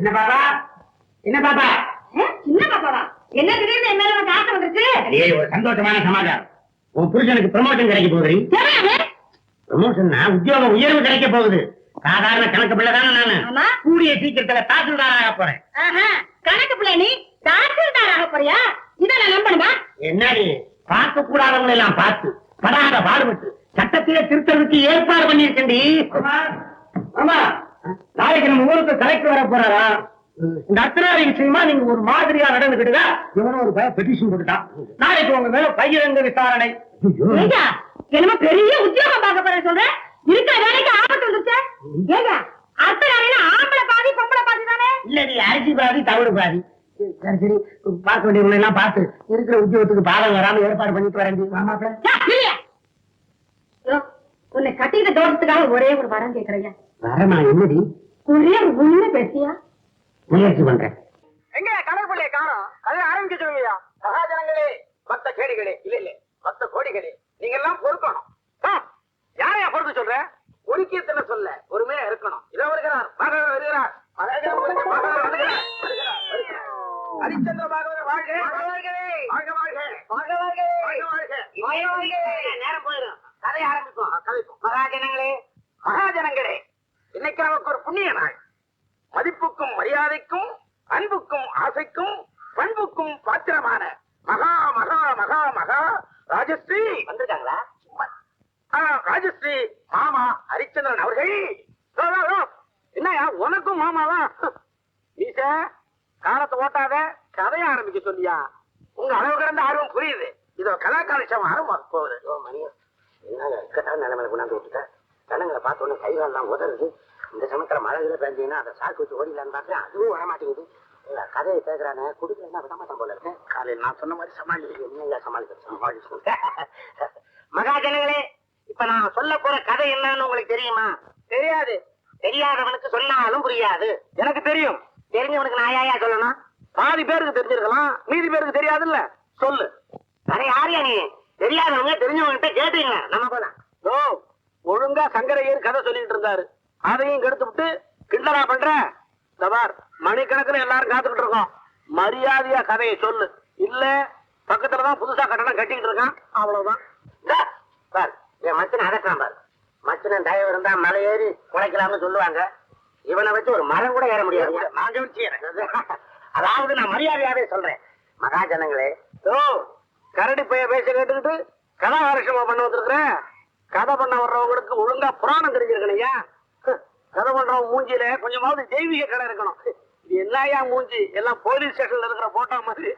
என்ன பாபா என்ன பாபா சின்ன பாப்பாவா? என்ன திடீர்னு என் மேல உனக்கு ஆசை வந்துருச்சு? அடே ஒரு சந்தோஷமான சமாச்சாரம். உன் புருஷனுக்கு ப்ரமோஷன் கிடைக்க போகுது? ப்ரமோஷன்னா உத்தியோக உயர்வு கிடைக்க போகுது. சாதாரண கணக்கு பிள்ளை தானே நானு. ஆமா. கூடிய சீக்கிரத்துல தாசில்தாராக போறேன். ஆஹா, கணக்கு பிள்ளை நீ? தாசில்தாராக போறியா? இதை நான் நம்பணுமா? என்னடி? பார்க்க கூடாதவங்களை எல்லாம் பார்த்து படாத பாடுபட்டு சட்டத்திலே திருத்தறதுக்கு ஏற்பாடு பண்ணிருக்கேன்டி ஆமா. நாளைக்கு நம்ம ஊருக்கு கலெக்டர் வர போறாரா? இந்த அத்தனாரி விஷயமா நீங்க ஒரு மாதிரியா நடந்துக்கிட்டுதா? இவனும் ஒரு பெட்டிஷன் போட்டுட்டான். நாளைக்கு உங்க மேல பகிரங்க விசாரணை. என்னமோ பெரிய உத்தியோகம் பார்க்க போறேன் சொல்றேன் இருக்கிற வேலைக்கு ஆபத்து வந்துருச்சு. ஏங்க அத்தை வேலையில ஆம்பளை பாதி பொம்பளை பாதி தானே? இல்லடி அரிசி பாதி தவிடு பாதி. சரி சரி பார்க்க வேண்டியவங்களை எல்லாம் பார்த்து இருக்கிற உத்தியோகத்துக்கு பாதம் வராம ஏற்பாடு பண்ணிட்டு வரேன் உன்னை கட்டிக்கிட்ட தோட்டத்துக்காக ஒரே ஒரு வரம் கேக்குறேன் வரமா என்னடி? ஒரே உண்மை பேசியா? முயற்சி பண்றேன் எங்க கடற்பள்ளியை காணோம்? அதை ஆரம்பிக்க சொல்லுங்கய்யா. மகாஜனங்களே பக்த கேடிகளே இல்ல இல்ல பக்த கோடிகளே நீங்க எல்லாம் பொறுக்கணும் யாரையா பொறுக்க சொல்ற? ஒழுக்கியத்துல சொல்ல பொறுமையா இருக்கணும். இதோ வருகிறார் மகன் வருகிறார். ஹரிச்சந்திர பாகவதர் வாழ்க. வாழ்க வாழ்க. வாழ்க வாழ்க. வாழ்க. நேரம் போயிடும் கதை ஆரம்பிக்கும் கதைக்கும் மகாஜனங்களே. மகாஜனங்களே. இன்னைக்கு நமக்கு ஒரு புண்ணிய நாள். மதிப்புக்கும் மரியாதைக்கும் அன்புக்கும் ஆசைக்கும் பண்புக்கும் பாத்திரமான மகா மகா மகா மகா ராஜஸ்ரீ. வந்திருக்காங்களா? ராஜஸ்ரீ மாமா ஹரிச்சந்திரன் அவர்கள். என்னய்யா உனக்கும் மாமாவா? நீச காலத்தை ஓட்டாத கதைய ஆரம்பிக்க சொல்லியா? உங்க அளவு கடந்த ஆர்வம் புரியுது. இதோ கலாகாலிஷம் ஆரம்பம் போகுது. மணி என்ன இக்கட்டான நிலைமையில கொண்டாந்து விட்டுட்ட? ஜனங்களை பார்த்த உடனே உதறது. இந்த சமயத்துல மழை கிழ அதை சாக்கு வச்சு ஓடிலான்னு பார்த்தேன். அதுவும் வர மாட்டேங்குது கதையை கேட்குறானே குடுக்கலன்னா விடமாட்டேன் போல இருக்கேன் காலையில் நான் சொன்ன மாதிரி சமாளி என்னையா சமாளிக்கிறது சமாளிச்சு. மகாஜனங்களே இப்ப நான் சொல்ல போற கதை என்னன்னு உங்களுக்கு தெரியுமா? தெரியாது. தெரியாதவனுக்கு சொன்னாலும் புரியாது. எனக்கு தெரியும். தெரிஞ்சவனுக்கு நான் ஏயா சொல்லணும்? பாதி பேருக்கு தெரிஞ்சிருக்கலாம். மீதி பேருக்கு தெரியாதுல்ல. சொல்லு. அரை யாரையா நீ? தெரியாதவங்க தெரிஞ்சவங்க கேட்டீங்க. நம்ம போலாம். ஓ ஒழுங்கா சங்கரையர் கதை சொல்லிட்டு இருந்தாரு. அதையும் கெடுத்து விட்டு கிண்டலா பண்ற? இந்த பார் மணிக்கணக்கில் எல்லாரும் காத்துக்கிட்டு இருக்கோம். மரியாதையா கதையை சொல்லு. இல்ல பக்கத்துலதான் புதுசா கட்டணம் கட்டிக்கிட்டு இருக்கான். அவ்வளவுதான். பார் என் மச்சனை அதட்டான் பார். மச்சனன் தயவு இருந்தா மலை ஏறி குலைக்கலாம்னு சொல்லுவாங்க. இவனை வச்சு ஒரு மரம் கூட ஏற முடியாது. நான் அதாவது நான் மரியாதையாவே சொல்றேன். மகாஜனங்களே ஓ கரடி பைய பேச கேட்டுக்கிட்டு கதாகாரட்சமா பண்ண வந்திருக்கிற கதை பண்ண வர்றவங்களுக்கு ஒழுங்கா புராணம் தெரிஞ்சிருக்கணையா கதை பண்றவங்க மூஞ்சியில கொஞ்சமாவது தெய்வீக கடை இருக்கணும். இது என்னையா மூஞ்சி? எல்லாம் போலீஸ் ஸ்டேஷன்ல இருக்கிற போட்டோ மாதிரி.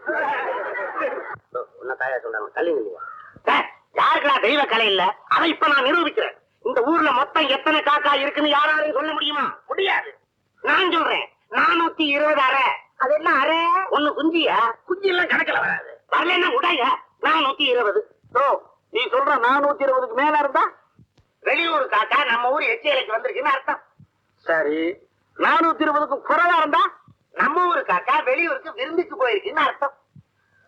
உன்ன தாயா சொல்றாங்க டேய், யாருக்குடா தெய்வ கலை இல்ல? அதை இப்ப நான் நிரூபிக்கிறேன். இந்த ஊர்ல மொத்தம் எத்தனை காக்கா இருக்குன்னு யாராலையும் சொல்ல முடியுமா? முடியாது. நான் சொல்றேன் நானூத்தி இருபது அரை அது என்ன அரை ஒண்ணு குஞ்சியா? குஞ்சு எல்லாம் கணக்குல வராது. வரலன்னா உடைய? நானூத்தி இருபது. ஓ நீ சொல்ற நானூத்தி இருபதுக்கு மேல இருந்தா? வெளியூர் காக்கா நம்ம ஊர் எச்சியலைக்கு வந்திருக்குன்னு அர்த்தம். சரி. நானூத்தி இருபதுக்கும் குறைவா இருந்தா? நம்ம ஊர் காக்கா வெளியூருக்கு விருந்துக்கு போயிருக்குன்னு அர்த்தம்.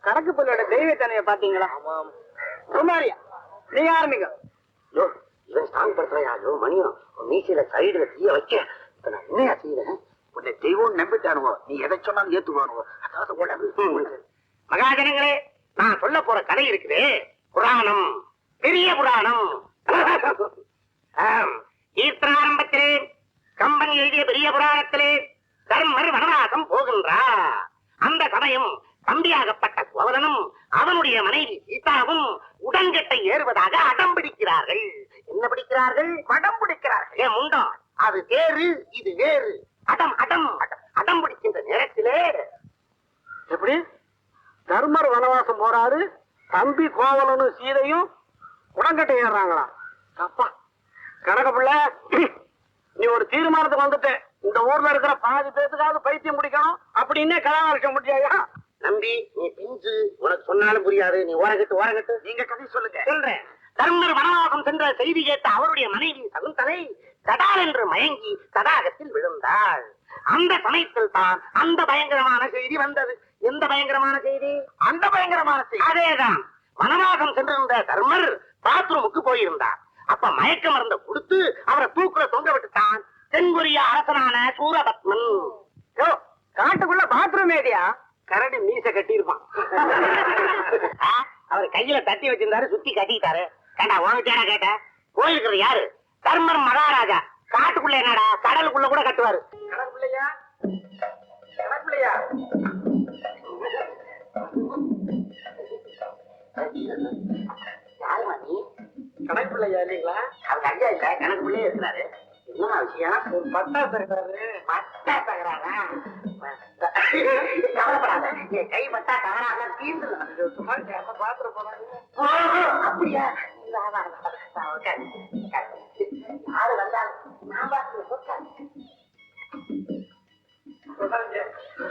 கணக்கு பிள்ளையோட தெய்வத்தனைய பாத்தீங்களா குமாரியா நீங்க ஆரம்பிங்க. யோ இவன் ஸ்ட்ராங் படுத்துறாயா? யோ மணியும் உன் மீசையில சைடுல தீய வைக்க. இப்ப நான் என்னையா செய்யறேன் உன்னை தெய்வம் நம்பிட்டானுவோ. நீ எதை சொன்னாலும் ஏத்துவானுவோ? அதாவது உடம்பு. மகாஜனங்களே நான் சொல்ல போற கதை இருக்குது. புராணம். பெரிய புராணம். ஆம், கம்பன் எழுதிய பெரிய புராணத்திலே தர்மர் வனவாசம் போகின்றார் அந்த சமயம் தம்பியாகப்பட்ட கோவலனும் அவனுடைய மனைவி சீதாவும் உடன்கட்டை ஏறுவதாக அடம் பிடிக்கிறார்கள். என்ன பிடிக்கிறார்கள்? வடம் பிடிக்கிறார்கள். ஏன் முண்டம் அது வேறு இது வேறு. அடம் அடம் அடம் அடம் பிடிக்கின்ற நேரத்திலே எப்படி? தர்மர் வனவாசம் போறாரு தம்பி கோவலனும் சீதையும் உடன்கட்டை ஏறுறாங்களா அப்பா கணக்க பிள்ளை நீ ஒரு தீர்மானத்துக்கு வந்துட்ட. இந்த ஊர்ல இருக்கிற பாதி பேத்துக்காவது பைத்தியம் முடிக்கணும் அப்படின்னே கலாவரிசம் முடியாயா நம்பி நீ பிஞ்சு. உனக்கு சொன்னாலும் புரியாது. நீ ஓரகட்டு ஓரகட்டு நீங்க கதை சொல்லுங்க. சொல்றேன். தர்மர் வனவாசம் சென்ற செய்தி கேட்ட அவருடைய மனைவி சகுந்தலை தடால் என்று மயங்கி தடாகத்தில் விழுந்தாள். அந்த சமயத்தில் தான் அந்த பயங்கரமான செய்தி வந்தது. எந்த பயங்கரமான செய்தி? அந்த பயங்கரமான செய்தி. அதேதான். வனவாசம் சென்றிருந்த தர்மர் பாத்ரூமுக்கு போயிருந்தார். அப்ப மயக்க மருந்த கொடுத்து அவரை தூக்குல தொங்க விட்டுட்டான் தென்கொரிய அரசனான சூரபத்மன். காட்டுக்குள்ள பாத்ரூம் ஏரியா? கரடி மீச கட்டியிருப்பான். அவர் கையில தட்டி வச்சிருந்தாரு சுத்தி கட்டிக்கிட்டாரு கேட்டா உனக்கு கேட்ட? கோயிலுக்கு யாரு? தர்மர் மகாராஜா. காட்டுக்குள்ள என்னடா? கடலுக்குள்ள கூட கட்டுவாரு. கணக்குள்ளையா கணக்குள்ளையா யாருமா நீ கணக்குள்ளையா இல்லைங்களா? அவங்க ஐயா இல்ல கணக்குள்ளே இருக்கிறாரு. என்ன விஷயம்? ஒரு பட்டா தகராறா பட்டா. கவலைப்படாத. என் கை பட்டா தகராறு தீர்ந்து சும்மா கேட்ட பாத்திரம் போனாங்க. அப்படியா. யாரு வந்தாலும் நான். சொன்னாங்க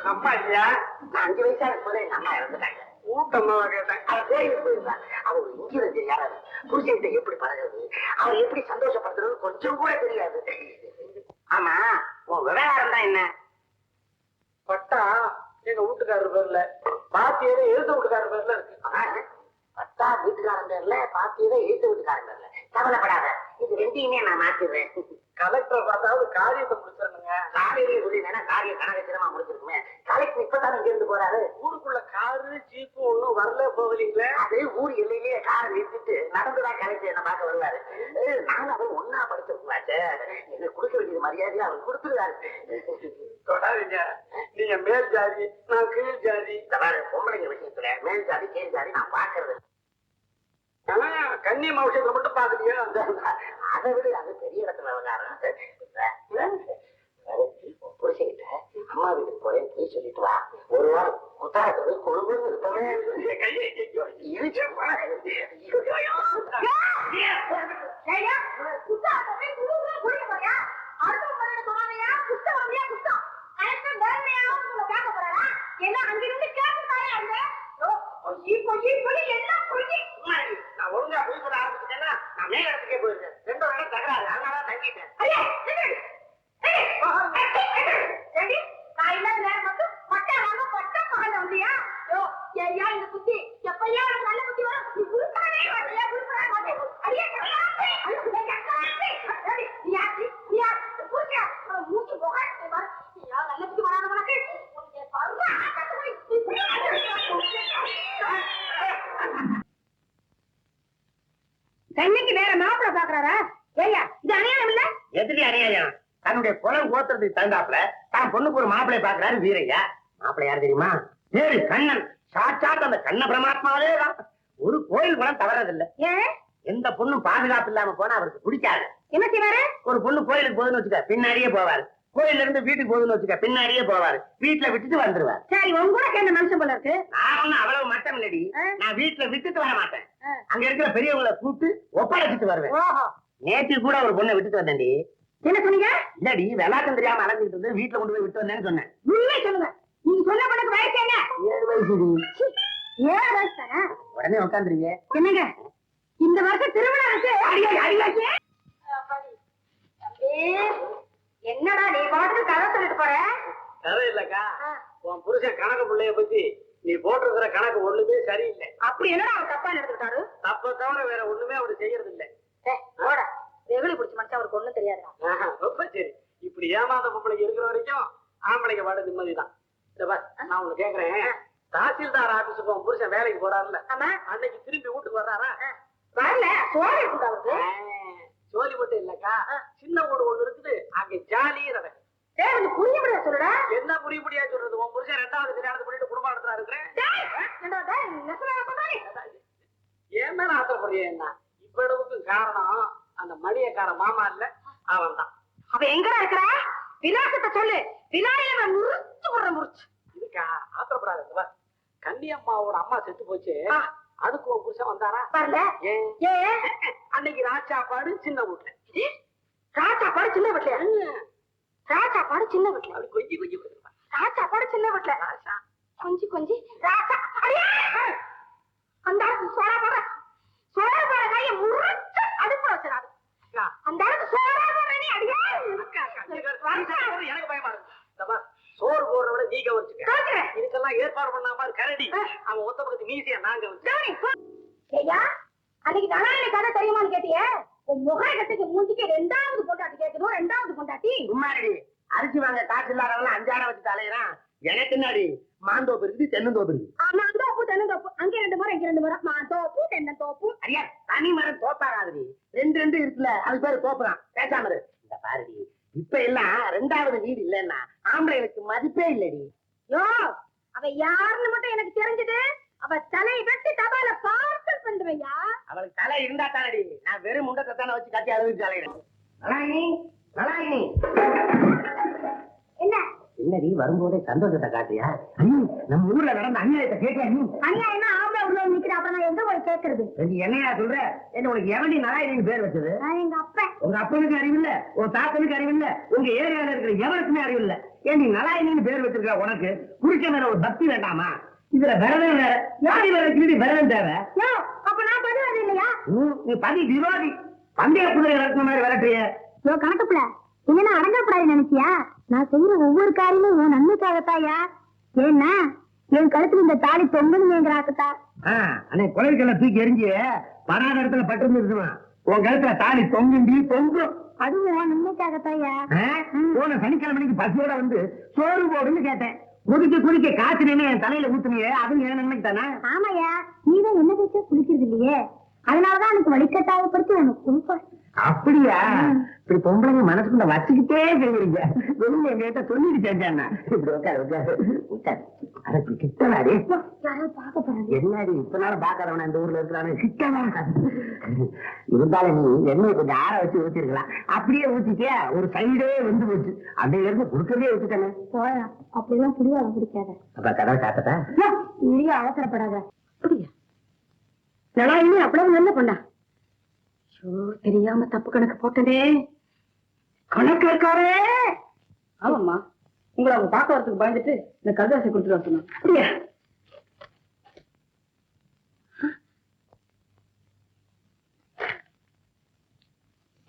அம்மா இல்லையா? நான் அஞ்சு வயசா இருக்கும்போது எங்க அம்மா இறந்துட்டாங்க. அவ கோயிலுக்கு போயிருந்தா அவர் இங்கிருந்து தெரியாது புருஷன்கிட்ட எப்படி பழகுறது? அவர் எப்படி சந்தோஷப்படுத்துறது கொஞ்சம் கூட தெரியாது. ஆமா உன் விவகாரம் தான் என்ன? பட்டா எங்க வீட்டுக்காரர் பேர்ல. பாத்தியது எழுத வீட்டுக்காரர் பேர்ல இருக்கு. பத்தா வீட்டுக்காரன் பேர்ல பாத்தியதை எழுத்து வீட்டுக்காரன் பேர்ல. கவலைப்படாத. ரெண்டையுமே நான் மாத்திடுறேன் கலெக்டர் பார்த்தாவது காரியத்தை முடிச்சிடணுங்க. காலையிலேயே சொல்லியிருந்தேன்னா காரியம் கனகச்சிரமா முடிஞ்சிருக்குமே கலெக்டர் இப்பதானே இங்க இருந்து போறாரு. ஊருக்குள்ள காரு ஜீப்பு ஒண்ணும் வரல போகலீங்களே. அது ஊர் எல்லையிலேயே காரை நிறுத்திட்டு நடந்துதான் கலெக்டர் என்ன பார்க்க வருவாரு. நானும் அவன் ஒன்னா படிச்சிருக்கலாச்சே. எனக்கு கொடுக்க வேண்டியது மரியாதையை அவர் கொடுத்துருவாரு தொடாதீங்க. நீங்க மேல் ஜாதி நான் கீழ் ஜாதி. பொம்பளைங்க விஷயத்துல மேல் ஜாதி கீழ் ஜாதி நான் பாக்குறது கன்னி விஷயத்துல மட்டும் பாக்குறீங்க அதை விட அது பெரிய இடத்துல விவகாரம் புரிச்சுக்கிட்ட அம்மா வீட்டுக்கு போறேன் போய் சொல்லிட்டு வா. ஒரு வாரம் குத்தாரத்து கொழும்புன்னு இருப்பவே போய் கேட்க? என்ன அங்கிருந்து அந்த? பொய், பொய், பொய், எல்லாம் பொய். நான் சொல்ல நான் இடத்துக்கே போயிருக்கேன் ரெண்டு இடம் தகராறு. அதனால தங்கிட்டேன் ஐயா, நில்லு. ஏய், ஏய், ஏண்டி, நான் இல்லாத நேரம் மட்டும் பட்டா வாங்க, பட்டா வாங்க வந்தியா? யோ, ஏய்யா, இந்த புத்தி, எப்பையா உனக்கு நல்ல புத்தி வரும்? நீ உருப்படவே மாட்டியா, உருப்படவே மாட்டியா? அடியே, கல்லாப்பே. ஐயோ, ஏய், கல்லாப்பே. ஏண்டி, நீ யாரு? நீ யாரு? புரிச்சா? அவன் மூச்சு புகை. நீ பாரு, நீ யார் நல்ல புத்தி வராத உனக்கு? உனக்கு பருவ ஆட்டத்தை போய் இப்படி கண்ணுக்கு வேற மாப்பிள்ள பாக்குறாரா ஏய்யா இது அநியாயம் இல்ல எதிரி அநியாயம் தன்னுடைய கோத்துறதுக்கு தகுந்தாப்புல தான் பொண்ணுக்கு ஒரு மாப்பிளை பாக்குறாரு வீரையா. மாப்பிளை யார் தெரியுமா? பேரு கண்ணன். சாட்சாத் அந்த கண்ண பிரமாத்மாவே தான். ஒரு கோயில் குளம் தவறதில்லை. ஏன்? எந்த பொண்ணும் பாதுகாப்பு இல்லாம போனா அவருக்கு பிடிக்காது. என்ன செய்வாரு? ஒரு பொண்ணு கோயிலுக்கு போகுதுன்னு வச்சுக்க பின்னாடியே போவாரு. கோயில்ல இருந்து வீட்டுக்கு போகுதுன்னு வச்சுக்க பின்னாடியே போவாரு. வீட்டுல விட்டுட்டு வந்துருவார். சரி உன் கூட சேர்ந்த மனுஷன் போல இருக்கு. நான் ஒண்ணும் அவ்வளவு மட்டம் இல்லடி. நான் வீட்டுல விட்டுட்டு வர மாட்டேன். அங்க இருக்கிற பெரியவங்களை கூப்பிட்டு ஒப்படைச்சிட்டு வருவேன். நேற்று கூட ஒரு பொண்ணை விட்டுட்டு வந்தேன்டி. என்ன சொன்னீங்க? இல்லடி விளாட்டம் தெரியாம அலைஞ்சிட்டு இருந்து வீட்டுல கொண்டு போய் விட்டு வந்தேன்னு சொன்னேன். உண்மை சொல்லுங்க. நீங்க சொன்ன பொண்ணுக்கு வயசு என்ன? ஏழு வயசு தானே? உடனே உட்காந்துருவீங்க என்னங்க? இந்த வருஷம் திருவிழா இருக்கு என்னடா நீ பாட்டுக்கு கதை சொல்லிட்டு போற? கதை இல்லக்கா. உன் புருஷன் கணக்கு பிள்ளைய பத்தி நீ போட்டிருக்கிற கணக்கு ஒண்ணுமே சரியில்லை. அப்படி என்னடா அவர் தப்பா நடந்துட்டாரு தப்ப தவிர வேற ஒண்ணுமே அவரு செய்யறது இல்ல ஆஹா, ரொம்ப சரி. இப்படி ஏமாந்த பொம்பளைங்க இருக்கிற வரைக்கும் ஆம்பளைங்க பாட நிம்மதிதான். நான் ஒண்ணு கேக்குறேன். தாசில்தார் ஆபீஸுக்கு உன் புருஷன் வேலைக்கு போறாருல்ல. அன்னைக்கு திரும்பி வீட்டுக்கு வர்றாரா? வரல அவருக்கு. ஜோலி மட்டும் இல்லக்கா. சின்ன வீடு ஒண்ணு இருக்குது அங்க ஜாலியறவ டேய் கொஞ்சம் புரிய முடியாது சொல்லுடா. என்ன புரிய முடியா சொல்றது? உன் புருஷன் ரெண்டாவது கல்யாணத்தை பண்ணிட்டு குடும்பம் நடத்துறா இருக்கிறேன்? ஏன் மேல ஆசைப்படுறிய என்ன? இவ்வளவுக்கு காரணம் அந்த மணியக்கார மாமா இல்ல அவன் தான் அவ எங்கடா இருக்கிறா? விலாசத்தை சொல்லு. அவன் முறிச்சு போடுற முறிச்சு இருக்கா ஆத்திரப்படாத இங்க வா. கன்னியம்மாவோட அம்மா செத்து போச்சு. அதுக்கு உன் புருஷன் வந்தாரா? வரல. அன்னைக்கு ராச்சாப்பாடு சின்ன வீட்டுல ராஜா பாடு சின்ன வீட்டுல ராஜா பாடு சின்ன வீட்டுல அப்படி கொஞ்சி கொஞ்சி கொடுத்துருப்பா ராஜா பாடு சின்ன வீட்டுல ராசா கொஞ்சி கொஞ்சி ராஜா அடியே அந்த ஆளுக்கு சோடா போடுற சோடா போடுற கைய முறிச்சு அடுப்புல வச்சிடாது அக்கா, அந்த ஆளுக்கு சோடா போடுற நீ அடியே அக்கா, அக்கா, நீங்க நீ சொல்றது எனக்கு பயமா இருக்கு இந்த பார், சோறு போடுற விட நீ கவனிச்சுக்க கவனிக்கிறேன். இதுக்கெல்லாம் ஏற்பாடு பண்ணா பாரு கரடி அவன் ஒத்த பக்கத்து மீசியா நாங்க வச்சு ஐயா அன்னைக்கு தனாலி கதை தெரியுமான்னு கேட்டியே உன் முகரகத்துக்கு மூஞ்சிக்கு ரெண்டாவது பொண்டாட்டி கேட்கணும் ரெண்டாவது பொண்டாட்டி சும்மாடி அரிசி வாங்க காசு இல்லாதவங்க அஞ்சாயிரம் வச்சு தலையிறான். எனக்கு என்னடி? மாந்தோப்பு இருக்குது தென்னந்தோப்பு இருக்குது. ஆமா தோப்பு தென்னந்தோப்பு. அங்க ரெண்டு மரம் இங்க ரெண்டு மரம் மா தோப்பு தென்னந்தோப்பு. அடியா தனி மரம் தோப்பாகாதுடி. ரெண்டு ரெண்டு இருக்குல்ல அது பேரு தோப்பு தான் பேசாம இரு. இந்த பாருடி இப்ப எல்லாம் ரெண்டாவது வீடு இல்லைன்னா ஆம்பளைகளுக்கு மதிப்பே இல்லடி. யோ! அவ யாருன்னு மட்டும் எனக்கு தெரிஞ்சது. அவ தலை வெட்டி தபால பார்சல் பண்ணுவையா? அவளுக்கு தலை இருந்தா தானடி. நான் வெறும் முண்டத்தை தானே வச்சு கட்டி அழுது என்ன என்னடி வரும்போதே சந்தோஷத்தை காட்டியா நம்ம ஊர்ல நடந்த அநியாயத்தை கேட்க நீ? அநியாயமா ஆம்பளை உள்ள நிக்கிற அப்புறம் நான் எங்க போய் கேக்குறது? நீ என்னையா சொல்ற? என்ன உனக்கு எவண்டி நலாயினின்னு பேர் வச்சது? நான் எங்க அப்பா உங்க அப்பனுக்கு அறிவில்ல உன் தாத்தனுக்கு அறிவில்ல உங்க ஏரியால இருக்கிற எவனுக்குமே அறிவில்ல. ஏன் நீ நலாயினின்னு பேர் வச்சிருக்க உனக்கு? குடிக்க மேல ஒரு பக்தி வேண்டாமா? இதுல விரதம் வேற. யாரி வேற கீழி விரதம் தேவை? அப்ப நான் பதில் இல்லையா? நீ பதி விரோதி. பந்தய குதிரை விரட்டின மாதிரி விரட்டுறிய. யோ கணக்குப்புல என்ன அடங்கப்படாது நினைச்சியா? நான் செய்யற ஒவ்வொரு காரியமும் உன் நன்மைக்காகத்தாயா ஏன்னா என் கழுத்துல இந்த தாலி தொங்கணுங்கிறாக்கத்தா அன்னை குழந்தைகளை தூக்கி எரிஞ்சு படாத இடத்துல பட்டு இருந்துருமா உன் கழுத்துல தாலி தொங்குண்டி தொங்கும் அதுவும் உன் நன்மைக்காகத்தாயா? போன சனிக்கிழமைக்கு பசியோட வந்து சோறு போடுன்னு கேட்டேன். குடிக்க குடிக்க காய்ச்சி நின்று என் தலையில ஊத்துனியே அதுவும் என் நன்மைக்கு தானே ஆமாயா நீதான் என்ன பேச்ச குளிக்கிறது இல்லையே. அதனாலதான் எனக்கு வழிகட்டாயப்படுத்தி உனக்கு கொடுப்பேன் அப்படியா? இப்படி பொம்பளைங்க மனசுக்குள்ள வச்சுக்கிட்டே செய்வீங்க. வெளியில எங்ககிட்ட சொல்லிட்டு செஞ்சாண்ணா இப்படி உட்காரு உட்காரு உட்காரு. யாராவது பார்க்க போறாங்க. என்னடி இப்ப நாள் பாக்காதவன இந்த ஊர்ல இருக்கிறானு கிட்டவா இருந்தாலும் நீ எண்ணெய் கொஞ்சம் ஆற வச்சு ஊத்திருக்கலாம். அப்படியே ஊத்திட்டியா ஒரு சைடே வந்து போச்சு. அப்படியே இருந்து குடுக்கறதே வச்சுட்டானே போயா அப்படிலாம் புடிவாதம் பிடிக்காத. அப்ப கதவை காத்ததா நீயும் அவசரப்படாத. அப்படியா? அவ்வளவு நல்ல பொண்ணா தெரியாம தப்பு கணக்கு போட்டனே. கணக்கு இருக்காரே. ஆமாம்மா. உங்களை அவங்க பார்க்க வரதுக்கு பயந்துட்டு இந்த கல்வாசி கொடுத்துட்டு வர சொன்னாங்க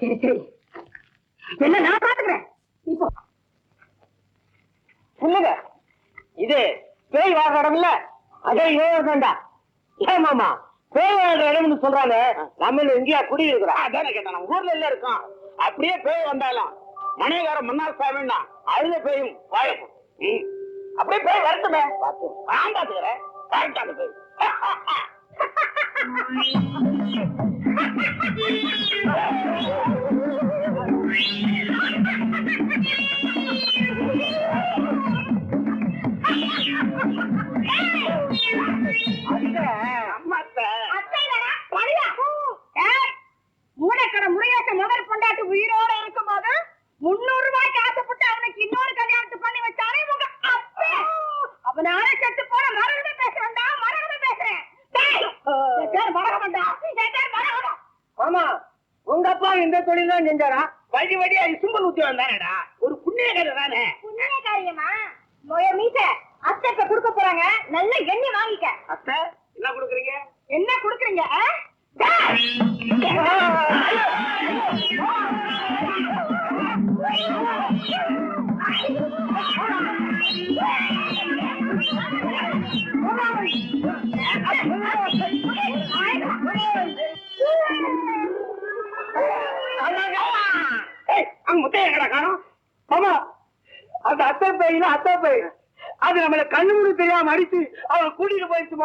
சரி சரி. என்ன நான் பாத்துக்கிறேன். இப்போ சொல்லுங்க இது பேய் வாழ்ற இடம் இல்ல அதே ஏன் மாமா பேய் வாழ்ற இடம்னு சொல்றாங்க. நம்ம இந்தியா குடி இருக்கிறோம் அதானே கேட்டேன். நம்ம ஊர்ல எல்லாம் இருக்கோம். அப்படியே பேய் வந்தாலும் மணிகார மன்னார் சாமின்னா அழுத பேயும் வாழப்போம் ம். அப்படியே பேய் வரட்டுமே. பார்த்து நான் பாத்துக்கிறேன் கரெக்டான பேய். உயிரோட இருக்கும்போது முன்னூறு ரூபாய்க்கு ஆசைப்பட்டு அவனுக்கு இன்னொரு கல்யாணத்தை பண்ணி வச்சானே உங்க அப்பே. அவனால செத்து போன மரகத பேசுறேன்டா மரகத பேசுறேன். பேர் மரகதம் ஆமா உங்க அப்பா இந்த தொழில் தான் செஞ்சாரா வழி வழியா சும்பல் உத்தியோகம் தானேடா ஒரு புண்ணிய கதை தானே. புண்ணிய காரியமா மொய மீச அத்தை இப்ப கொடுக்க போறாங்க. நல்ல எண்ணெய் வாங்கிக்க. அத்தை என்ன கொடுக்குறீங்க? என்ன குடுக்குறீங்க அந்த அத்தை பையன் அது நம்மள கண்ணு முடி தெரியாம அடிச்சு அவளை கூட்டிட்டு போயிடுச்சுமா